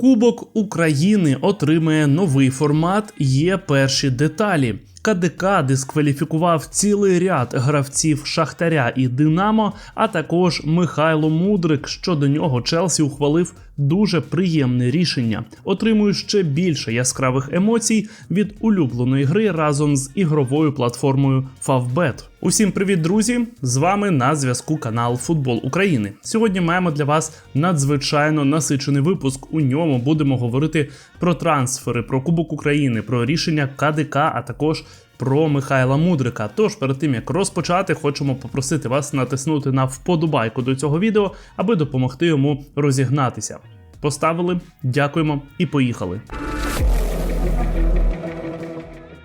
Кубок України отримає новий формат. Є перші деталі. КДК дискваліфікував цілий ряд гравців Шахтаря і Динамо, а також Михайло Мудрик. Щодо нього Челсі ухвалив дуже приємне рішення. Отримує ще більше яскравих емоцій від улюбленої гри разом з ігровою платформою Favbet. Усім привіт, друзі! З вами на зв'язку канал Футбол України. Сьогодні маємо для вас надзвичайно насичений випуск. У ньому будемо говорити про трансфери, про Кубок України, про рішення КДК, а також про Михайла Мудрика. Тож перед тим як розпочати, хочемо попросити вас натиснути на вподобайку до цього відео, аби допомогти йому розігнатися. Поставили, дякуємо і поїхали.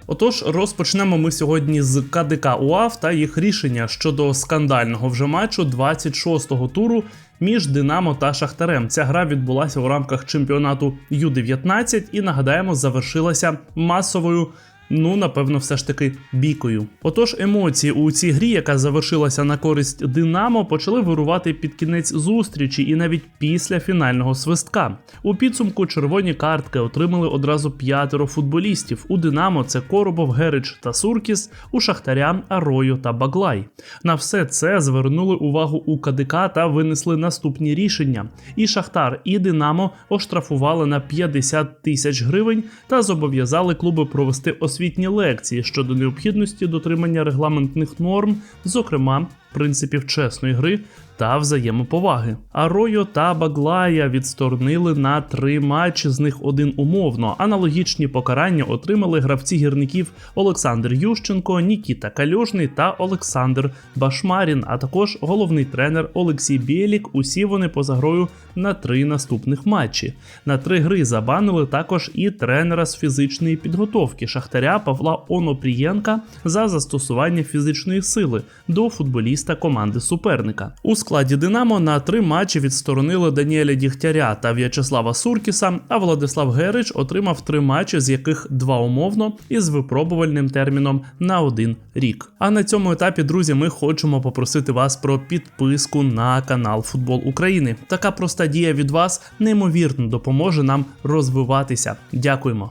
Отож, розпочнемо ми сьогодні з КДК УАВ та їх рішення щодо скандального вже матчу 26-го туру між Динамо та Шахтарем. Ця гра відбулася у рамках чемпіонату Ю-19 і нагадаємо, завершилася масовою. Ну, напевно, все ж таки бійкою. Отож, емоції у цій грі, яка завершилася на користь Динамо, почали вирувати під кінець зустрічі і навіть після фінального свистка. У підсумку червоні картки отримали одразу п'ятеро футболістів. У Динамо це Коробов, Герич та Суркіс, у Шахтаря Арою та Баглай. На все це звернули увагу у КДК та винесли наступні рішення. І Шахтар, і Динамо оштрафували на 50 тисяч гривень та зобов'язали клуби провести освітні лекції щодо необхідності дотримання регламентних норм, зокрема принципів чесної гри та взаємоповаги. Арою та Баглая відсторонили на три матчі, з них один умовно. Аналогічні покарання отримали гравці гірників Олександр Ющенко, Нікіта Кальошний та Олександр Башмарін, а також головний тренер Олексій Білік. Усі вони поза грою на три наступних матчі. На три гри забанили також і тренера з фізичної підготовки Шахтаря Павла Онопрієнка за застосування фізичної сили до футболіста команди суперника. У складі Динамо на три матчі відсторонили Даніеля Дігтяря та В'ячеслава Суркіса, а Владислав Герич отримав три матчі, з яких два умовно із випробувальним терміном на один рік. А на цьому етапі, друзі, ми хочемо попросити вас про підписку на канал Футбол України. Така проста дія від вас неймовірно допоможе нам розвиватися. Дякуємо.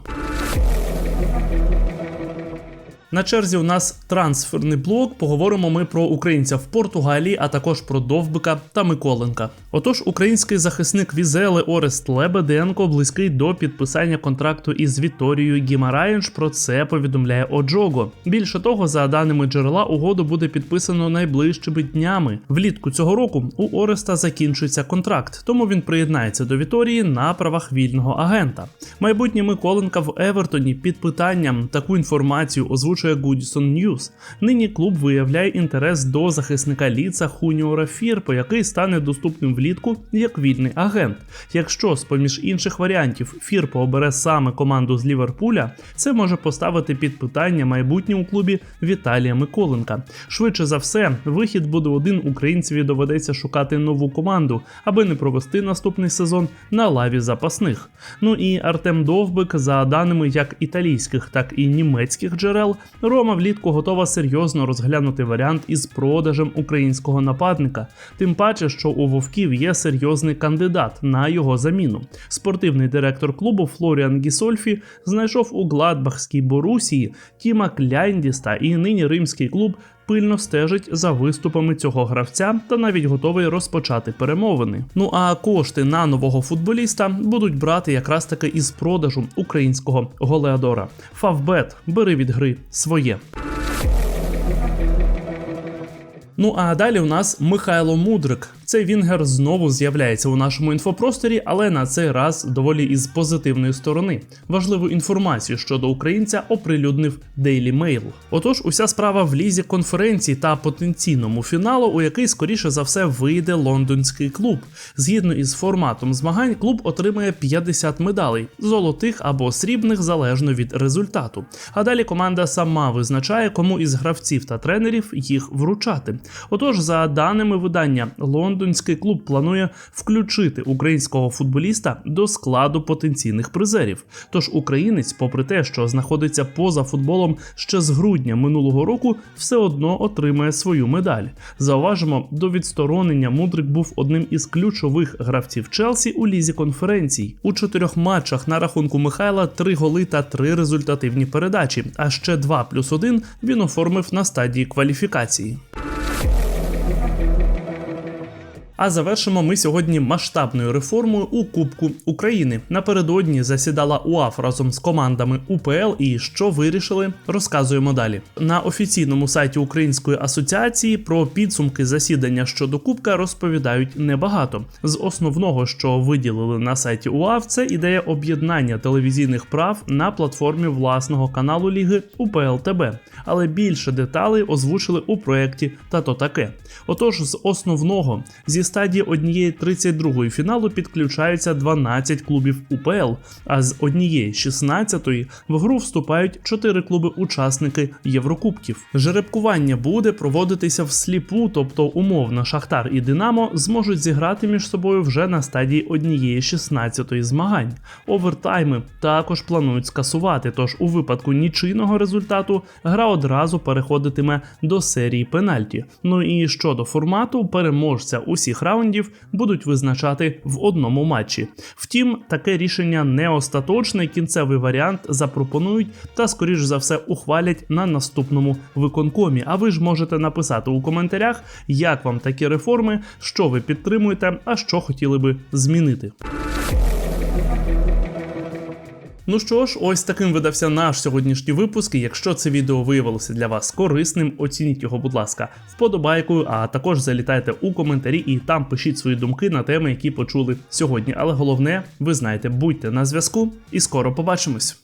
На черзі у нас трансферний блок. Поговоримо ми про українця в Португалії, а також про Довбика та Миколенка. Отож, український захисник Візели Орест Лебеденко близький до підписання контракту із Віторією Гімараєнш. Про це повідомляє Оджого. Більше того, за даними джерела, угоду буде підписано найближчими днями. Влітку цього року у Ореста закінчується контракт, тому він приєднається до Віторії на правах вільного агента. Майбутнє Миколенка в Евертоні під питанням таку інформацію озвучує Goodison News. Нині клуб виявляє інтерес до захисника ліца Хуніора Фірпо, який стане доступним влітку як вільний агент. Якщо з поміж інших варіантів Фірпо обере саме команду з Ліверпуля, це може поставити під питання майбутнє у клубі Віталія Миколенка. Швидше за все, вихід буде один українцеві доведеться шукати нову команду, аби не провести наступний сезон на лаві запасних. Ну і Артем Довбик, за даними як італійських, так і німецьких джерел, Рома влітку готова серйозно розглянути варіант із продажем українського нападника, тим паче, що у Вовків є серйозний кандидат на його заміну. Спортивний директор клубу Флоріан Гісольфі знайшов у Гладбахській Борусії Тіма Кляйндіста, і нині римський клуб. Пильно стежить за виступами цього гравця та навіть готовий розпочати перемовини. Ну а кошти на нового футболіста будуть брати якраз таки із продажу українського голеадора. Фавбет, бери від гри своє. Ну а далі у нас Михайло Мудрик. Цей Вінгер знову з'являється у нашому інфопросторі, але на цей раз доволі із позитивної сторони. Важливу інформацію щодо українця оприлюднив Daily Mail. Отож, уся справа в лізі конференції та потенційному фіналу, у який скоріше за все вийде лондонський клуб. Згідно із форматом змагань, клуб отримає 50 медалей золотих або срібних залежно від результату. А далі команда сама визначає, кому із гравців та тренерів їх вручати. Отож, за даними видання Лондон. Лондонський клуб планує включити українського футболіста до складу потенційних призерів. Тож українець, попри те, що знаходиться поза футболом ще з грудня минулого року, все одно отримає свою медаль. Зауважимо, до відсторонення Мудрик був одним із ключових гравців Челсі у лізі конференцій. У чотирьох матчах на рахунку Михайла три голи та три результативні передачі. А ще 2 плюс 1 він оформив на стадії кваліфікації. А завершимо ми сьогодні масштабною реформою у Кубку України. Напередодні засідала УАФ разом з командами УПЛ. І що вирішили, розказуємо далі. На офіційному сайті Української асоціації про підсумки засідання щодо Кубка розповідають небагато. З основного, що виділили на сайті УАФ, це ідея об'єднання телевізійних прав на платформі власного каналу Ліги УПЛ ТБ. Але більше деталей озвучили у проєкті та то таке. Отож, з основного зі стадії однієї 32-ї фіналу підключаються 12 клубів УПЛ, а з однієї 16-ї в гру вступають 4 клуби-учасники Єврокубків. Жеребкування буде проводитися всліпу, тобто умовно Шахтар і Динамо зможуть зіграти між собою вже на стадії однієї 16-ї змагань. Овертайми також планують скасувати, тож у випадку нічийного результату гра одразу переходитиме до серії пенальті. Ну і щодо формату, переможця усіх раундів будуть визначати в одному матчі. Втім, таке рішення не остаточне. Кінцевий варіант запропонують та, скоріш за все, ухвалять на наступному виконкомі. А ви ж можете написати у коментарях, як вам такі реформи, що ви підтримуєте, а що хотіли би змінити. Ну що ж, ось таким видався наш сьогоднішній випуск. Якщо це відео виявилося для вас корисним, оцініть його, будь ласка, вподобайкою, а також залітайте у коментарі і там пишіть свої думки на теми, які почули сьогодні. Але головне, ви знаєте, будьте на зв'язку і скоро побачимось.